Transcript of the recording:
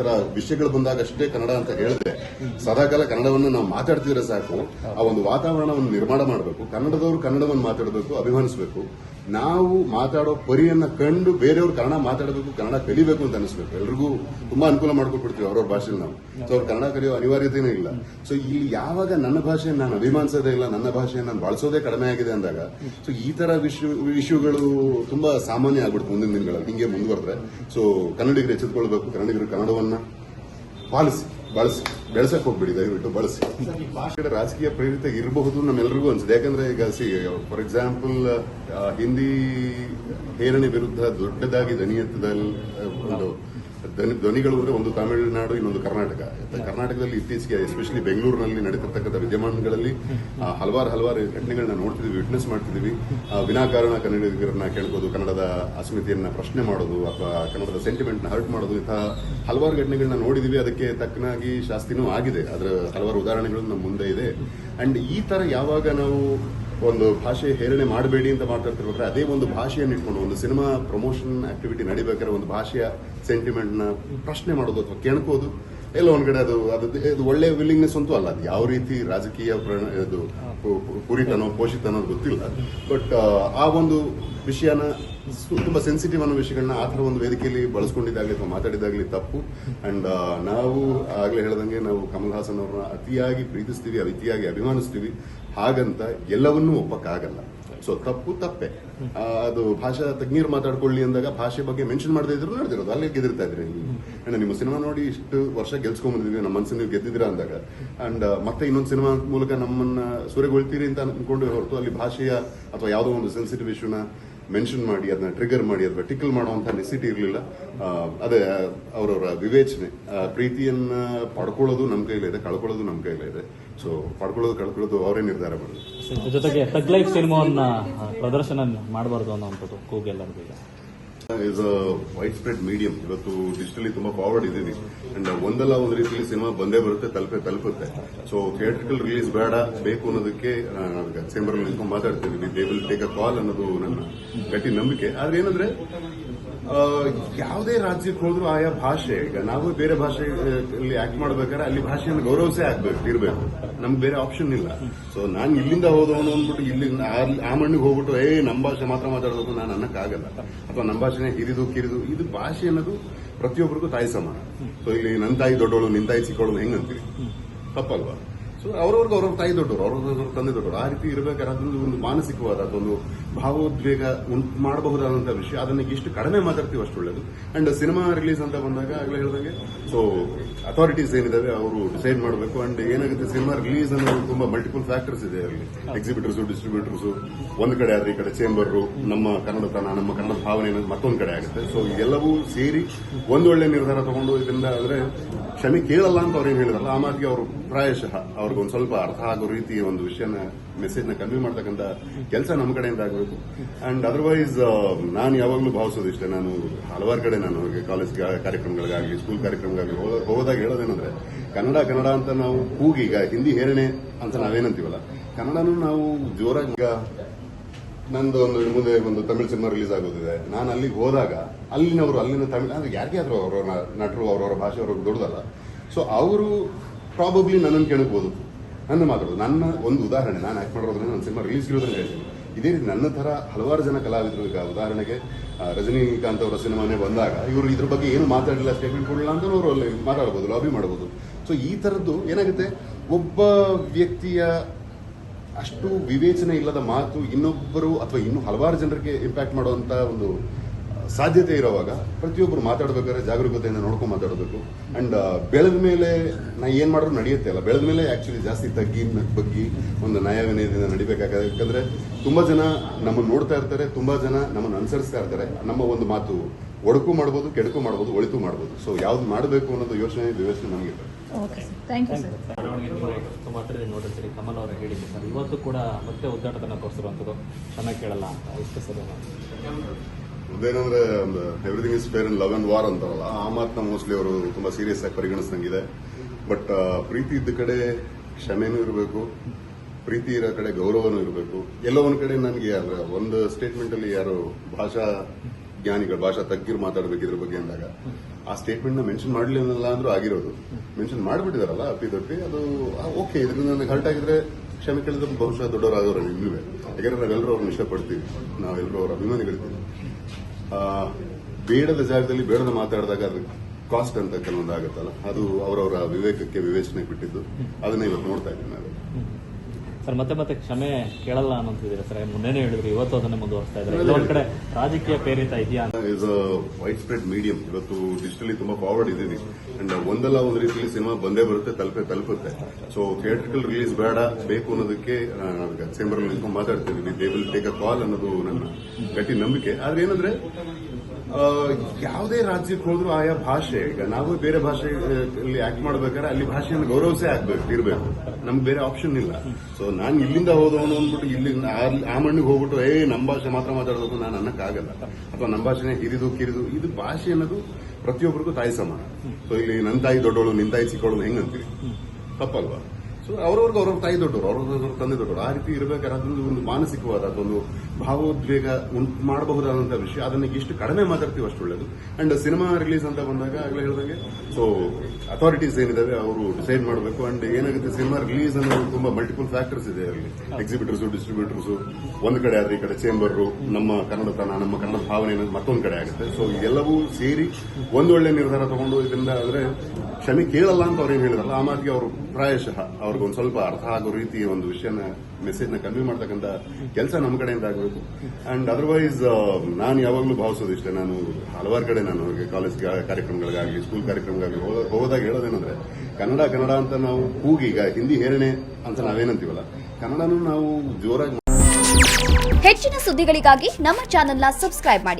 ತರ ವಿಷಯಗಳು ಬಂದಾಗ ಅಷ್ಟೇ ಕನ್ನಡ ಅಂತ ಹೇಳಿದ್ರೆ ಸದಾಕಾಲ ಕನ್ನಡವನ್ನು ನಾವು ಮಾತಾಡ್ತಿದ್ರೆ ಸಾಕು, ಆ ಒಂದು ವಾತಾವರಣವನ್ನು ನಿರ್ಮಾಣ ಮಾಡಬೇಕು. ಕನ್ನಡದವರು ಕನ್ನಡವನ್ನು ಮಾತಾಡಬೇಕು, ಅಭಿಮಾನಿಸಬೇಕು. ನಾವು ಮಾತಾಡೋ ಪರಿಯನ್ನ ಕಂಡು ಬೇರೆಯವರು ಕನ್ನಡ ಮಾತಾಡಬೇಕು, ಕನ್ನಡ ಕಲಿಬೇಕು ಅಂತ ಅನಿಸ್ಬೇಕು. ಎಲ್ರಿಗೂ ತುಂಬಾ ಅನುಕೂಲ ಮಾಡ್ಕೊಟ್ಬಿಡ್ತೀವಿ ಅವ್ರವ್ರ ಭಾಷೆಯಲ್ಲಿ ನಾವು. ಸೊ ಅವ್ರು ಕನ್ನಡ ಕಲಿಯೋ ಅನಿವಾರ್ಯತೆನೇ ಇಲ್ಲ. ಸೊ ಇಲ್ಲಿ ಯಾವಾಗ ನನ್ನ ಭಾಷೆಯನ್ನು ನಾನು ಅಭಿಮಾನಿಸೋದೇ ಇಲ್ಲ, ನನ್ನ ಭಾಷೆಯನ್ನು ನಾನು ಬಳಸೋದೇ ಕಡಿಮೆ ಆಗಿದೆ ಅಂದಾಗ ಸೊ ಈ ತರ ವಿಷಯಗಳು ತುಂಬಾ ಸಾಮಾನ್ಯ ಆಗ್ಬಿಡ್ತು ಮುಂದಿನ ದಿನಗಳಲ್ಲಿ. ಹಿಂಗೆ ಮುಂದುವರೆದ್ರೆ. ಸೊ ಕನ್ನಡಿಗರು ಎಚ್ಚೆತ್ಕೊಳ್ಬೇಕು, ಕನ್ನಡಿಗರು ಕನ್ನಡವನ್ನ ಪಾಲಿಸಿ. ಬಳಸಿ, ಬೆಳೆಸಕ್ ಹೋಗ್ಬಿಡಿ, ದಯವಿಟ್ಟು ಬಳಸಿ. ಭಾಷೆ ರಾಜಕೀಯ ಪ್ರೇರಿತ ಇರಬಹುದು ನಮ್ಮೆಲ್ಲರಿಗೂ ಅನ್ಸುತ್ತೆ. ಯಾಕಂದ್ರೆ ಈಗ ಸಿ ಫಾರ್ ಎಕ್ಸಾಂಪಲ್ ಹಿಂದಿ ಹೇರಣೆ ವಿರುದ್ಧ ದೊಡ್ಡದಾಗಿ ದನಿಯತ್ತದಲ್ಲಿ ಒಂದು ಧ್ವನಿಗಳು ಅಂದ್ರೆ ಒಂದು ತಮಿಳುನಾಡು ಇನ್ನೊಂದು ಕರ್ನಾಟಕ. ಕರ್ನಾಟಕದಲ್ಲಿ ಇತ್ತೀಚೆಗೆ ಎಸ್ಪೆಷಲಿ ಬೆಂಗಳೂರಿನಲ್ಲಿ ನಡೀತಿರ್ತಕ್ಕಂಥ ವಿದ್ಯಮಾನಗಳಲ್ಲಿ ಹಲವಾರು ಹಲವಾರು ಘಟನೆಗಳನ್ನ ನೋಡ್ತಿದ್ವಿ ವಿಟ್ನೆಸ್ ಮಾಡ್ತಿದ್ವಿ. ವಿನಾಕಾರಣ ಕನ್ನಡಿಗರನ್ನ ಕೇಳ್ಬೋದು ಕನ್ನಡದ ಅಸ್ಮಿತೆಯನ್ನ ಪ್ರಶ್ನೆ ಮಾಡೋದು ಅಥವಾ ಕನ್ನಡದ ಸೆಂಟಿಮೆಂಟ್ನ ನ ಹರ್ಟ್ ಮಾಡೋದು ಇಂತಹ ಹಲವಾರು ಘಟನೆಗಳನ್ನ ನೋಡಿದೀವಿ. ಅದಕ್ಕೆ ತಕ್ಕನಾಗಿ ಶಾಸ್ತಿನೂ ಆಗಿದೆ. ಅದರ ಹಲವಾರು ಉದಾಹರಣೆಗಳು ನಮ್ಮ ಮುಂದೆ ಇದೆ. ಅಂಡ್ ಈ ತರ ಯಾವಾಗ ನಾವು ಒಂದು ಭಾಷೆ ಹೇರಣೆ ಮಾಡಬೇಡಿ ಅಂತ ಮಾತಾಡ್ತಿರ್ಬೇಕಾದ್ರೆ ಅದೇ ಒಂದು ಭಾಷೆಯನ್ನು ಇಟ್ಕೊಂಡು ಒಂದು ಸಿನಿಮಾ ಪ್ರಮೋಷನ್ ಆಕ್ಟಿವಿಟಿ ನಡಿಬೇಕಾದ್ರೆ ಒಂದು ಭಾಷೆಯ ಸೆಂಟಿಮೆಂಟ್ನ ಪ್ರಶ್ನೆ ಮಾಡೋದು ಅಥವಾ ಕೆಣಕೋದು, ಎಲ್ಲ ಒಂದ್ಗಡೆ ಅದು ಅದು ಅದು ಒಳ್ಳೆ ವಿಲ್ಲಿಂಗ್ನೆಸ್ ಅಂತೂ ಅಲ್ಲ. ಅದು ಯಾವ ರೀತಿ ರಾಜಕೀಯ ಇದು ಕುರಿತನೋ ಪೋಷಿತನೋ ಗೊತ್ತಿಲ್ಲ. ಬಟ್ ಆ ಒಂದು ವಿಷಯನ ತುಂಬಾ ಸೆನ್ಸಿಟಿವ್ ಅನ್ನೋ ವಿಷಯಗಳನ್ನ ಆ ಥರ ಒಂದು ವೇದಿಕೆಯಲ್ಲಿ ಬಳಸ್ಕೊಂಡಿದ್ದಾಗಲಿ ಅಥವಾ ಮಾತಾಡಿದಾಗಲಿ ತಪ್ಪು. ಅಂಡ್ ನಾವು ಆಗ್ಲೇ ಹೇಳ್ದಂಗೆ ನಾವು ಕಮಲ್ ಹಾಸನ್ ಅವ್ರನ್ನ ಅತಿಯಾಗಿ ಪ್ರೀತಿಸ್ತೀವಿ ಅತಿಯಾಗಿ ಅಭಿಮಾನಿಸ್ತೀವಿ. ಹಾಗಂತ ಎಲ್ಲವನ್ನೂ ಒಪ್ಪಕ್ಕಾಗಲ್ಲ. ಸೊ ತಪ್ಪು ತಪ್ಪೆ. ಅದು ಭಾಷಾ ತಜ್ಞರು ಮಾತಾಡ್ಕೊಳ್ಳಿ ಅಂದಾಗ ಭಾಷೆ ಬಗ್ಗೆ ಮೆನ್ಷನ್ ಮಾಡದೇ ಇದ್ರು ನಡೆದಿರೋದು. ಅಲ್ಲಿ ಗೆದಿರ್ತಾ ಇದ್ರಿ ಅಂಡ್ ನಿಮ್ಮ ಸಿನಿಮಾ ನೋಡಿ ಇಷ್ಟು ವರ್ಷ ಗೆಲ್ಸ್ಕೊಂಡ್ ಬಂದಿದ್ವಿ ನಮ್ಮ ಮನಸ್ಸು ನೀವು ಗೆದ್ದಿದ್ರಾ ಅಂದಾಗ. ಅಂಡ್ ಮತ್ತೆ ಇನ್ನೊಂದು ಸಿನಿಮಾ ಮೂಲಕ ನಮ್ಮನ್ನ ಸೂರೆಗೊಳ್ತೀರಿ ಅಂತ ಅನ್ಕೊಂಡು ಹೊರತು ಅಲ್ಲಿ ಭಾಷೆಯ ಅಥವಾ ಯಾವುದೋ ಒಂದು ಸೆನ್ಸಿಟಿವ್ ಇಶ್ಯೂನ ಮೆನ್ಷನ್ ಮಾಡಿ, ಅದನ್ನ ಟ್ರಿಗರ್ ಮಾಡಿ ಅಥವಾ ಟಿಕಲ್ ಮಾಡುವಂತ ನೆಸಿಟಿ ಇರಲಿಲ್ಲ. ಅದೇ ಅವರವರ ವಿವೇಚನೆ. ಪ್ರೀತಿಯನ್ನ ಪಡ್ಕೊಳ್ಳೋದು ನಮ್ಮ ಕೈಲಿದೆ ಕಳ್ಕೊಳ್ಳೋದು ನಮ್ಮ ಕೈಲಿದೆ ಸೊ ಪಡ್ಕೊಳ್ಳೋದು, ಕಳ್ಕೊಳ್ಳೋದು ಅವರೇ ನಿರ್ಧಾರ ಮಾಡಿದ್ರು. ಜೊತೆಗೆ ತಗ್ ಸಿನಿಮಾವನ್ನ ಪ್ರದರ್ಶನ ಮಾಡಬಾರ್ದು ಅನ್ನೋಂಥದ್ದು is a wide spread medium ಇವತ್ತು ಡಿಜಿಟಲಿ ತುಂಬಾ ಫಾರ್ವರ್ಡ್ ಇದ್ದೀವಿ. ಅಂಡ್ ಒಂದಲ್ಲ ಒಂದು ರೀತಿಯಲ್ಲಿ ಸಿನಿಮಾ ಬಂದೇ ಬರುತ್ತೆ, ತಲುಪೆ, ತಲುಪುತ್ತೆ. ಸೊ ಥಿಯೇಟ್ರಿಕಲ್ ರಿಲೀಸ್ ಬೇಡ, ಬೇಕು ಅನ್ನೋದಕ್ಕೆ ಚೇಂಬರ್ ನಿಂತ್ಕೊಂಡು ಮಾತಾಡ್ತೀವಿ. They will take a call ಅನ್ನೋದು ನನ್ನ ಗಟ್ಟಿ ನಂಬಿಕೆ. ಆದ್ರೆ ಏನಂದ್ರೆ ಯಾವುದೇ ರಾಜ್ಯಕ್ಕೆ ಹೋದ್ರು ಆಯಾ ಭಾಷೆ, ಈಗ ನಾವು ಬೇರೆ ಭಾಷೆಯಲ್ಲಿ ಆಕ್ಟ್ ಮಾಡ್ಬೇಕಾದ್ರೆ ಅಲ್ಲಿ ಭಾಷೆಯನ್ನು ಗೌರವಿಸೇ ಆಗ್ಬೇಕು, ಇರಬೇಕು. ನಮ್ಗೆ ಬೇರೆ ಆಪ್ಷನ್ ಇಲ್ಲ. ಸೊ ನಾನು ಇಲ್ಲಿಂದ ಹೋದವನು ಅಂದ್ಬಿಟ್ಟು ಇಲ್ಲಿ ಆ- ಮಣ್ಣಿಗೆ ಹೋಗ್ಬಿಟ್ಟು ಏ ನಮ್ಮ ಭಾಷೆ ಮಾತ್ರ ಮಾತಾಡೋದು ನಾನು ಅನ್ನಕ್ಕಾಗಲ್ಲ. ಅಥವಾ ನಮ್ಮ ಭಾಷೆನೇ ಹಿರಿದು ಕಿರಿದು ಇದು ಭಾಷೆ ಅನ್ನೋದು ಪ್ರತಿಯೊಬ್ಬರಿಗೂ ತಾಯಿ ಸಮಾನ. ಸೊ ಇಲ್ಲಿ ನನ್ನ ತಾಯಿ ದೊಡ್ಡವಳು ನಿನ್ನ ತಾಯಿ ಚಿಕ್ಕವಳು ಹೆಂಗಂತೀರಿ? ತಪ್ಪಲ್ವಾ? ಸೊ ಅವ್ರವ್ರಿಗೆ ಅವ್ರವ್ರ ತಾಯಿ ದೊಡ್ಡವರು, ಅವ್ರವ್ರ ತಂದೆ ದೊಡ್ಡವರು ಆ ರೀತಿ ಇರಬೇಕಾದ್ರೆ ಒಂದು ಮಾನಸಿಕವಾದ ಅದೊಂದು ಭಾವೋದ್ವೇಗ ಉಂಟು ಮಾಡಬಹುದಾದಂಥ ವಿಷಯ. ಅದನ್ನ ಎಷ್ಟು ಕಡಿಮೆ ಮಾತಾಡ್ತೀವಿ ಅಷ್ಟು ಒಳ್ಳೇದು. ಅಂಡ್ ಸಿನಿಮಾ ರಿಲೀಸ್ ಅಂತ ಬಂದಾಗ ಆಗಲೇ ಹೇಳಿದಂಗೆ ಸೊ ಅಥಾರಿಟೀಸ್ ಏನಿದಾವೆ, ಅವರು ಡಿಸೈಡ್ ಮಾಡಬೇಕು. ಅಂಡ್ ಏನಾಗುತ್ತೆ ಸಿನಿಮಾ ರಿಲೀಸ್ ಅನ್ನೋದು ತುಂಬಾ ಮಲ್ಟಿಪಲ್ ಫ್ಯಾಕ್ಟರ್ಸ್ ಇದೆ ಅಲ್ಲಿ. ಎಕ್ಸಿಬಿಟರ್ಸ್ ಡಿಸ್ಟ್ರಿಬ್ಯೂಟರ್ಸ್ ಒಂದು ಕಡೆ ಆದ್ರೆ ಈ ಕಡೆ ಚೇಂಬರ್ ನಮ್ಮ ಕನ್ನಡತನ ನಮ್ಮ ಕನ್ನಡ ಭಾವನೆ ಮತ್ತೊಂದು ಕಡೆ ಆಗುತ್ತೆ. ಸೊ ಎಲ್ಲವೂ ಸೇರಿ ಒಂದೊಳ್ಳೆ ನಿರ್ಧಾರ ತಗೊಂಡು ಇದರಿಂದ ಅಂದ್ರೆ ಕ್ಷಮೆ ಕೇಳಲ್ಲ ಅಂತ ಅವ್ರೇನು ಹೇಳಿದ್ರಲ್ಲ, ಆ ಮಾತಿಗೆ ಅವರು ಪ್ರಾಯಶಃ ಅವ್ರಿಗೊಂದು ಸ್ವಲ್ಪ ಅರ್ಥ ಆಗೋ ರೀತಿ ಒಂದು ವಿಷಯನ ಮೆಸೇಜ್ನ ಕನ್ವೆ ಮಾಡ್ತಕ್ಕಂಥ ಕೆಲಸ ನಮ್ಮ ಕಡೆಯಿಂದ ಆಗಬೇಕು. ಅಂಡ್ ಅದರ್ವೈಸ್ ನಾನು ಯಾವಾಗಲೂ ಭಾವಿಸೋದು ಇಷ್ಟೇ. ನಾನು ಹಲವಾರು ಕಡೆ ನಾನು ಕಾಲೇಜ್ ಕಾರ್ಯಕ್ರಮಗಳಿಗಾಗಲಿ ಸ್ಕೂಲ್ ಕಾರ್ಯಕ್ರಮಗಾಗಲಿ ಹೋದ- ಹೋದಾಗ ಹೇಳೋದೇನಂದ್ರೆ, ಕನ್ನಡ ಕನ್ನಡ ಅಂತ ನಾವು ಕೂಗೀಗ ಹಿಂದಿ ಹೇರಣೆ ಅಂತ ನಾವೇನಂತೀವಲ್ಲ, ಕನ್ನಡನೂ ನಾವು ಜೋರಾಗಿ ನಂದು ಒಂದು ಮುಂದೆ ಒಂದು ತಮಿಳ್ ಸಿನಿಮಾ ರಿಲೀಸ್ ಆಗೋದಿದೆ. ನಾನು ಅಲ್ಲಿಗೆ ಹೋದಾಗ, ಅಲ್ಲಿನವರು, ಅಲ್ಲಿನ ತಮಿಳ್, ಅಂದ್ರೆ ಯಾರಿಗೆ ಆದರೂ ಅವರ ನಟರು ಅವರವರ ಭಾಷೆ ಅವ್ರಿಗೆ ದೊಡ್ಡದಲ್ಲ. ಸೊ ಅವರು ಪ್ರಾಬಬ್ಲಿ ನನ್ನನ್ನು ಕೇಳಬಹುದು ನನ್ನ ಮಾತಾಡೋದು ನನ್ನ ಒಂದು ಉದಾಹರಣೆ, ನಾನು ಆಕ್ಟ್ ಮಾಡೋದ್ರೆ ನನ್ನ ಸಿನಿಮಾ ರಿಲೀಸ್ ಇರೋದನ್ನ ಹೇಳ್ತೀನಿ. ಇದೇ ರೀತಿ ನನ್ನ ತರ ಹಲವಾರು ಜನ ಕಲಾವಿದರು ಈಗ. ಉದಾಹರಣೆಗೆ ರಜನೀಕಾಂತ್ ಅವರ ಸಿನಿಮಾನೇ ಬಂದಾಗ, ಇವರು ಇದ್ರ ಬಗ್ಗೆ ಏನು ಮಾತಾಡಲಿಲ್ಲ ಸ್ಟೇಟ್ಮೆಂಟ್ ಕೊಡಲಿಲ್ಲ ಅಂತ ಅವರು ಅಲ್ಲಿ ಮಾತಾಡಬಹುದು ಲಾಬಿ ಮಾಡಬಹುದು ಸೊ ಈ ತರದ್ದು ಏನಾಗುತ್ತೆ? ಒಬ್ಬ ವ್ಯಕ್ತಿಯ ಅಷ್ಟು ವಿವೇಚನೆ ಇಲ್ಲದ ಮಾತು ಇನ್ನೊಬ್ಬರು ಅಥವಾ ಇನ್ನು ಹಲವಾರು ಜನರಿಗೆ ಇಂಪ್ಯಾಕ್ಟ್ ಮಾಡುವಂತ ಒಂದು ಸಾಧ್ಯತೆ ಇರುವಾಗ ಪ್ರತಿಯೊಬ್ಬರು ಮಾತಾಡ್ಬೇಕಾದ್ರೆ ಜಾಗರೂಕತೆಯಿಂದ ನೋಡ್ಕೊಂಡು ಮಾತಾಡಬೇಕು. ಅಂಡ್ ಬೆಳೆದ ಮೇಲೆ ನಾ ಏನ್ ಮಾಡಿದ್ರು ನಡೆಯುತ್ತೆ ಅಲ್ಲ? ಬೆಳೆದ ಮೇಲೆ ಆಕ್ಚುಲಿ ಜಾಸ್ತಿ ತಗ್ಗಿ ಬಗ್ಗಿ ಒಂದು ನ್ಯಾಯವಿನಯದಿಂದ ನಡಿಬೇಕಾಗುತ್ತೆ. ಯಾಕಂದ್ರೆ ತುಂಬಾ ಜನ ನಮ್ಮನ್ನು ನೋಡ್ತಾ ಇರ್ತಾರೆ, ತುಂಬಾ ಜನ ನಮ್ಮನ್ನು ಅನುಸರಿಸ್ತಾ ಇರ್ತಾರೆ. ನಮ್ಮ ಒಂದು ಮಾತು ಒಡಕು ಮಾಡ್ಬೋದು, ಕೆಡಕು ಮಾಡ್ಬೋದು, ಒಳಿತು ಮಾಡ್ಬೋದು. ಸೊ ಯಾವ್ದು ಮಾಡಬೇಕು ಅನ್ನೋದು ಯೋಚನೆ, ವಿವೇಚನೆ ನಮಗೆ okay sir thank you sir ಮೆರವಣಿಗೆ ನೀವು ಮಾತಾಡಿದ್ರೆ ನೋಡಿರ್ತೀರಿ. ಕಮಲ್ ಅವರು ಹೇಳಿದ್ರು ಸರ್ ಇವತ್ತು ಕೂಡ ಮತ್ತೆ ಉದ್ದಾಟತನ ತೋರಿಸಿರುವಂಥದ್ದು ಚೆನ್ನಾಗಿ ಕೇಳಲ್ಲ ಅಂತ. ಇಷ್ಟು ಸರಿ ಅದೇನಂದ್ರೆ ಒಂದು everything is fair in love and war ಅಂತಾರಲ್ಲ ಆ ಮಾತನ್ನ ಮೋಸ್ಟ್ಲಿ ಅವರು ತುಂಬಾ ಸೀರಿಯಸ್ ಆಗಿ ಪರಿಗಣಿಸಿದಂಗಿದೆ. ಬಟ್ ಪ್ರೀತಿ ಇದ್ದ ಕಡೆ ಕ್ಷಮೆನೂ ಇರಬೇಕು ಪ್ರೀತಿ ಇರೋ ಕಡೆ ಗೌರವನೂ ಇರಬೇಕು. ಎಲ್ಲೋ ಒಂದ್ ಕಡೆ ನನಗೆ ಅಂದ್ರೆ ಒಂದು ಸ್ಟೇಟ್ಮೆಂಟ್ ಅಲ್ಲಿ ಯಾರು ಭಾಷಾ ಜ್ಞಾನಿಗಳು ಭಾಷಾ ತಜ್ಞರು ಮಾತಾಡಬೇಕು ಇದ್ರ ಬಗ್ಗೆ ಅಂದಾಗ ಆ ಸ್ಟೇಟ್ಮೆಂಟ್ನ ಮೆನ್ಷನ್ ಮಾಡಲಿಲ್ಲ ಅಂದ್ರೂ ಆಗಿರೋದು. ಮೆನ್ಷನ್ ಮಾಡಿಬಿಟ್ಟಿದಾರಲ್ಲ ಅಪ್ಪಿ ತಪ್ಪಿ ಅದು ಓಕೆ ಇದರಿಂದ ನನಗೆ ಹರ್ಟ್ ಆಗಿದ್ರೆ ಕ್ಷಮೆ ಕೇಳಿದ್ರೆ ಬಹುಶಃ ದೊಡ್ಡವರಾದವರು ಇಲ್ಲೂ ಯಾಕಂದ್ರೆ ನಾವೆಲ್ಲರೂ ಅವ್ರನ್ನ ಇಷ್ಟಪಡ್ತೀವಿ. ನಾವೆಲ್ಲರೂ ಅವ್ರ ಅಭಿಮಾನಿಗಳಿದ್ದೀವಿ ಬೇಡದ ಜಾಗದಲ್ಲಿ ಬೇಡದ ಮಾತಾಡಿದಾಗ ಅದು ಕಾಸ್ಟ್ ಅಂತ ಕೆಲವೊಂದು ಆಗುತ್ತಲ್ಲ. ಅದು ಅವರವರ ವಿವೇಕಕ್ಕೆ ವಿವೇಚನೆ ಬಿಟ್ಟಿದ್ದು ಅದನ್ನ ಇವತ್ತು ನೋಡ್ತಾ ಇದ್ದೀನಿ ನಾವು. ಸರ್ ಮತ್ತೆ ಮತ್ತೆ ಕ್ಷಮೆ ಕೇಳಲ್ಲ ಅನ್ನೋಂತಿದ್ದೀರಾ ಸರ್? ಮೊನ್ನೆ ಹೇಳಿದ್ರು ಇವತ್ತು ಅದನ್ನೇ ಮುಂದುವರಿಸ್ತಾ ಇದ್ದಾರೆ. ಒಂದು ಕಡೆ ರಾಜಕೀಯ ಪ್ರೇರಿತ ಇದೆಯಾ is a wide spread medium ಇವತ್ತು ಡಿಜಿಟಲಿ ತುಂಬಾ ಫಾರ್ವರ್ಡ್ ಇದೀವಿ ಅಂಡ್ ಒಂದಲ್ಲ ಒಂದು ರೀತಿಯಲ್ಲಿ ಸಿನಿಮಾ ಬಂದೇ ಬರುತ್ತೆ ತಲುಪೆ ತಲುಪುತ್ತೆ. ಸೊ ಥಿಯೇಟ್ರಿಕಲ್ ರಿಲೀಸ್ ಬೇಡ ಬೇಕು ಅನ್ನೋದಕ್ಕೆ ಚೇಂಬರ್ ನಿಂತ್ಕೊಂಡು ಮಾತಾಡ್ತಿದ್ದೀವಿ they will take a call ಅನ್ನೋದು ನನ್ನ ಗಟ್ಟಿ ನಂಬಿಕೆ. ಆದ್ರೆ ಏನಂದ್ರೆ ಯಾವುದೇ ರಾಜ್ಯಕ್ಕೆ ಹೋದ್ರೂ ಆಯಾ ಭಾಷೆ, ಈಗ ನಾವು ಬೇರೆ ಭಾಷೆಯಲ್ಲಿ ಆಕ್ಟ್ ಮಾಡ್ಬೇಕಾದ್ರೆ ಅಲ್ಲಿ ಭಾಷೆಯನ್ನು ಗೌರವಿಸೇ ಆಗ್ಬೇಕು, ಇರಬೇಕು. ನಮ್ಗೆ ಬೇರೆ ಆಪ್ಷನ್ ಇಲ್ಲ. ಸೊ ನಾನು ಇಲ್ಲಿಂದ ಹೋದವನು ಅಂದ್ಬಿಟ್ಟು ಇಲ್ಲಿ, ಆ- ಮಣ್ಣಿಗೆ ಹೋಗ್ಬಿಟ್ಟು, ಏ ನಮ್ಮ ಭಾಷೆ ಮಾತ್ರ ಮಾತಾಡೋದು ನಾನು ಅನ್ನಕ್ಕಾಗಲ್ಲ. ಅಥವಾ ನಮ್ಮ ಭಾಷೆನೇ ಹಿರಿದು, ಕಿರಿದು, ಇದು ಭಾಷೆ ಅನ್ನೋದು ಪ್ರತಿಯೊಬ್ಬರಿಗೂ ತಾಯಿ ಸಮಾನ. ಸೊ ಇಲ್ಲಿ ನನ್ನ ತಾಯಿ ದೊಡ್ಡವಳು ನಿನ್ನ ತಾಯಿ ಚಿಕ್ಕವಳು, ಹೆಂಗಂತೀರಿ? ತಪ್ಪಲ್ವಾ? ಸೊ ಅವ್ರವ್ರಿಗೆ ಅವ್ರವ್ರ ತಾಯಿ ದೊಡ್ಡವರು, ಅವ್ರವ್ರ ತಂದೆ ದೊಡ್ಡವರು. ಆ ರೀತಿ ಇರಬೇಕಾದ್ರೆ ಒಂದು ಮಾನಸಿಕವಾದ ಅದೊಂದು ಭಾವೋದ್ವೇಗ ಉಂಟು ಮಾಡಬಹುದಾದಂತಹ ವಿಷಯ. ಅದನ್ನ ಎಷ್ಟು ಕಡಿಮೆ ಮಾತಾಡ್ತೀವಿ ಅಷ್ಟು ಒಳ್ಳೇದು. ಅಂಡ್ ಸಿನಿಮಾ ರಿಲೀಸ್ ಅಂತ ಬಂದಾಗ ಆಗಲೇ ಹೇಳಿದಂಗೆ ಸೊ ಅಥಾರಿಟೀಸ್ ಏನಿದಾವೆ, ಅವರು ಡಿಸೈಡ್ ಮಾಡಬೇಕು. ಅಂಡ್ ಏನಾಗುತ್ತೆ ಸಿನಿಮಾ ರಿಲೀಸ್ ಅನ್ನೋದು ತುಂಬಾ ಮಲ್ಟಿಪಲ್ ಫ್ಯಾಕ್ಟರ್ಸ್ ಇದೆ ಅಲ್ಲಿ. ಎಕ್ಸಿಬಿಟರ್ಸ್ ಡಿಸ್ಟ್ರಿಬ್ಯೂಟರ್ಸ್ ಒಂದು ಕಡೆ ಆದ್ರೆ ಈ ಕಡೆ ಚೇಂಬರ್ ನಮ್ಮ ಕನ್ನಡತನ ನಮ್ಮ ಕನ್ನಡ ಭಾವನೆ ಮತ್ತೊಂದು ಕಡೆ ಆಗುತ್ತೆ. ಸೊ ಇದೆಲ್ಲವೂ ಸೇರಿ ಒಂದೊಳ್ಳೆ ನಿರ್ಧಾರ ತಗೊಂಡು ಇದರಿಂದ ಆದ್ರೆ ಕ್ಷಮೆ ಕೇಳಲ್ಲ ಅಂತ ಅವ್ರು ಏನ್ ಹೇಳಿದಾರಲ್ಲ, ಆ ಮಾತಿಗೆ ಅವರು ಪ್ರಾಯಶಃ ಅವ್ರಿಗೊಂದು ಸ್ವಲ್ಪ ಅರ್ಥ ಆಗೋ ರೀತಿ ಒಂದು ವಿಷಯನ ಮೆಸೇಜ್ನ ಕನ್ವೆ ಮಾಡ್ತಕ್ಕಂಥ ಕೆಲಸ ನಮ್ಮ ಕಡೆಯಿಂದ ಆಗಬೇಕು. ಅಂಡ್ ಅದರ್ವೈಸ್ ನಾನು ಯಾವಾಗಲೂ ಭಾವಿಸೋದು ಇಷ್ಟೇ. ನಾನು ಹಲವಾರು ಕಡೆ ನಾನು ಕಾಲೇಜ್ ಕಾರ್ಯಕ್ರಮಗಳಿಗಾಗಲಿ ಸ್ಕೂಲ್ ಕಾರ್ಯಕ್ರಮಗಳಾಗಲಿ ಹೋದಾಗ ಹೇಳೋದೇನಂದ್ರೆ, ಕನ್ನಡ ಕನ್ನಡ ಅಂತ ನಾವು ಕೂಗಿ ಈಗ ಹಿಂದಿ ಹೇರಣೆ ಅಂತ ನಾವೇನಂತೀವಲ್ಲ? ಕನ್ನಡನೂ ನಾವು ಜೋರಾಗಿ ಹೆಚ್ಚಿನ ಸುದ್ದಿಗಳಿಗಾಗಿ ನಮ್ಮ ಚಾನೆಲ್ನ ಸಬ್ಸ್ಕ್ರೈಬ್ ಮಾಡಿ.